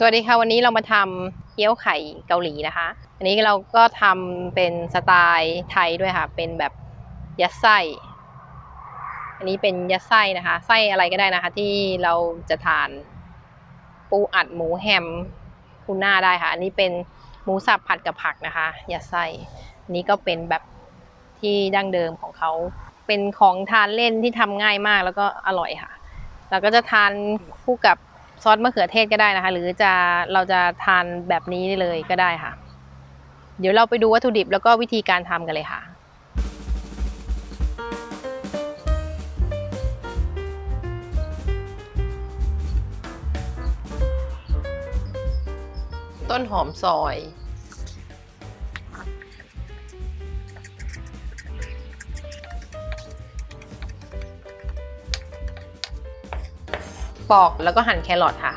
สวัสดีค่ะ วันนี้เรามาทำเกี๊ยวไข่เกาหลีนะคะ อันนี้เราก็ทำเป็นสไตล์ไทยด้วยค่ะ เป็นแบบยัดไส้ อันนี้เป็นยัดไส้นะคะ ไส้อะไรก็ได้นะคะ ที่เราจะทานปูอัดหมูแฮมทูน่าได้ค่ะ อันนี้เป็นหมูสับผัดกับผักนะคะยัดไส้อันนี้ก็เป็นแบบที่ดั้งเดิมของเขา เป็นของทานเล่นที่ทำง่ายมากแล้วก็อร่อยค่ะ เราก็จะทานคู่กับ ซอสมะเขือเทศก็ได้นะคะ หรือจะเราจะทานแบบนี้เลยก็ได้ค่ะ เดี๋ยวเราไปดูวัตถุดิบแล้วก็วิธีการทำกันเลยค่ะต้นหอมซอย ปอกแล้วก็หั่นแครอทค่ะ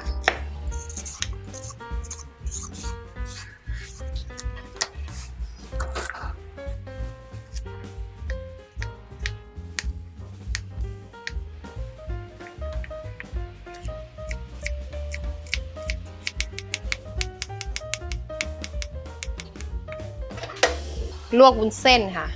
ลวกวุ้นเส้นค่ะ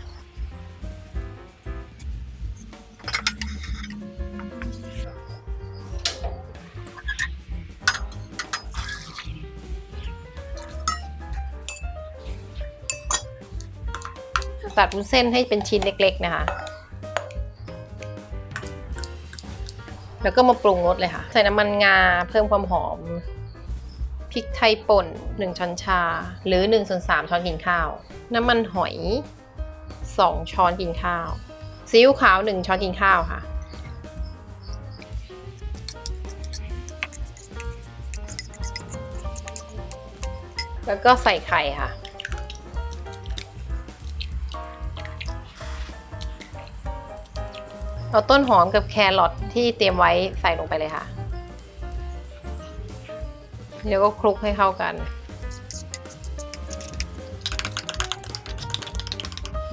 ตัดวุ้นเส้นให้เป็นชิ้นเล็ก ๆ นะคะ แล้วก็มาปรุงรสเลยค่ะ ใส่น้ำมันงาเพิ่มความหอม พริกไทยป่น 1 ช้อนชา หรือ1ส่วน3ช้อนกินข้าว น้ำมันหอย 2 ช้อนกินข้าว ซีอิ๊วขาว 1 ช้อนกินข้าวค่ะแล้วก็ใส่ไข่ค่ะ เอาต้นหอมกับแครอทที่เตรียมไว้ใส่ลงไปเลยค่ะ เดี๋ยวก็คลุกให้เข้ากัน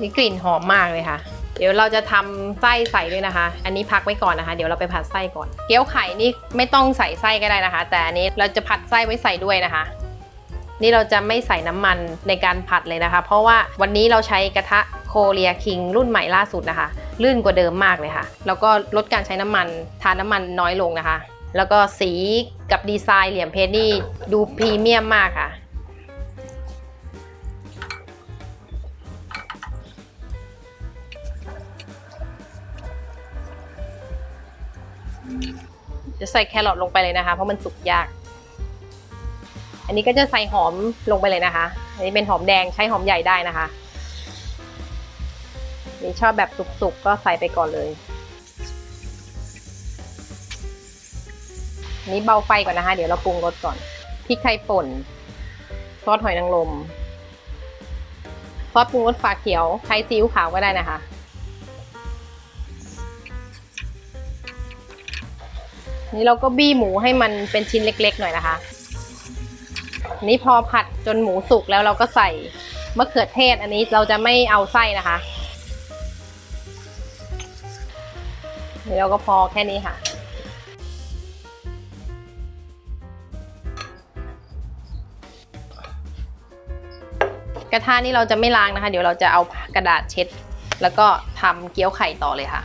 นี่กลิ่นหอมมากเลยค่ะ เดี๋ยวเราจะทำไส้ใส่ด้วยนะคะ อันนี้พักไว้ก่อนนะคะ เดี๋ยวเราไปผัดไส้ก่อน เกี๊ยวไข่นี่ไม่ต้องใส่ไส้ก็ได้นะคะ แต่อันนี้เราจะผัดไส้ไว้ใส่ด้วยนะคะนี่เราจะไม่ใส่น้ำมันในการผัดเลยนะคะ เพราะว่าวันนี้เราใช้กระทะโคเรียคิงรุ่นใหม่ล่าสุดนะคะ ลื่นกว่าเดิมมากเลยค่ะ แล้วก็ลดการใช้น้ำมัน ทานน้ำมันน้อยลงนะคะ แล้วก็สีกับดีไซน์เหลี่ยมเพชรนี่ดูพรีเมียมมากค่ะ จะใส่แครอทลงไปเลยนะคะ เพราะมันสุกยาก อันนี้ก็จะใส่หอมลงไปเลยนะคะ อันนี้เป็นหอมแดงใช้หอมใหญ่ได้นะคะ นี่ชอบแบบสุกๆก็ใส่ไปก่อนเลยนนี้เบาไฟก่อนนะคะ เดี๋ยวเราปรุงรสก่อน พริกไทยป่น ซอสหอยนางรม ซอสปรุงรสฝาเขียว ใช้ซีอิ๊วขาวก็ได้นะคะ นี่เราก็บี้หมูให้มันเป็นชิ้นเล็กๆหน่อยนะคะ นี่พอผัดจนหมูสุกแล้วเราก็ใส่มะเขือเทศอันนี้เราจะไม่เอาไส้นะคะ นี่เราก็พอแค่นี้ค่ะ กระทะนี่เราจะไม่ล้างนะคะ เดี๋ยวเราจะเอากระดาษเช็ด แล้วก็ทำเกี๊ยวไข่ต่อเลยค่ะ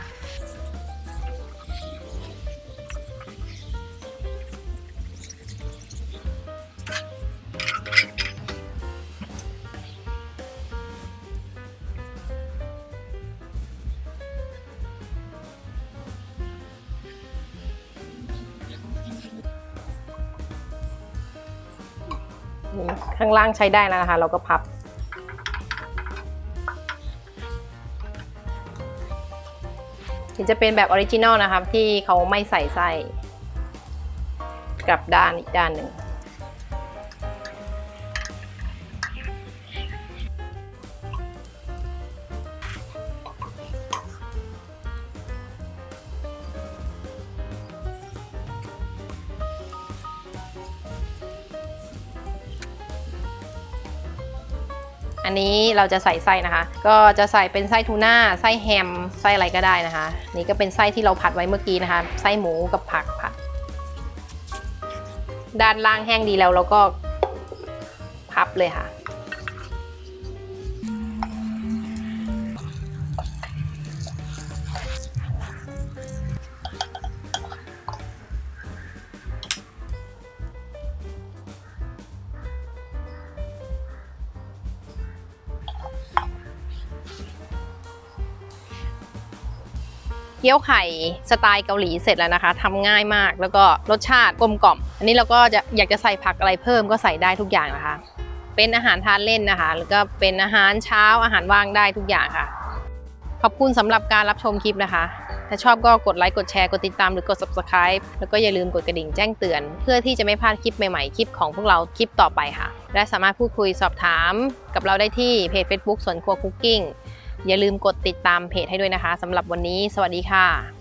นี่ข้างล่างใช้ได้แล้วนะคะ เราก็พับ ถึงจะเป็นแบบออริจินอลนะครับ ที่เขาไม่ใส่ไส้กลับด้านอีกด้านหนึ่ง อันนี้เราจะใส่ไส้นะคะ ก็จะใส่เป็นไส้ทูน่าไส้แฮมไส้อะไรก็ได้นะคะ นี่ก็เป็นไส้ที่เราผัดไว้เมื่อกี้นะคะ ไส้หมูกับผักผัด ด้านล่างแห้งดีแล้วเราก็พับเลยค่ะ เกี๊ยวไข่สไตล์เกาหลีเสร็จแล้วนะคะทำง่ายมากแล้วก็รสชาติกลมกล่อม อันนี้เราก็จะอยากจะใส่ผักอะไรเพิ่มก็ใส่ได้ทุกอย่างนะคะ เป็นอาหารทานเล่นนะคะแล้วก็เป็นอาหารเช้าอาหารว่างได้ทุกอย่างค่ะ ขอบคุณสำหรับการรับชมคลิปนะคะ ถ้าชอบก็กดไลค์กดแชร์กดติดตามหรือกด subscribe แล้วก็อย่าลืมกดกระดิ่งแจ้งเตือน เพื่อที่จะไม่พลาดคลิปใหม่ๆคลิปของพวกเราคลิปต่อไปค่ะ และสามารถพูดคุยสอบถามกับเราได้ที่เพจ Facebook สวนครัวคุกกิ้ง อย่าลืมกดติดตามเพจให้ด้วยนะคะสำหรับวันนี้ สวัสดีค่ะ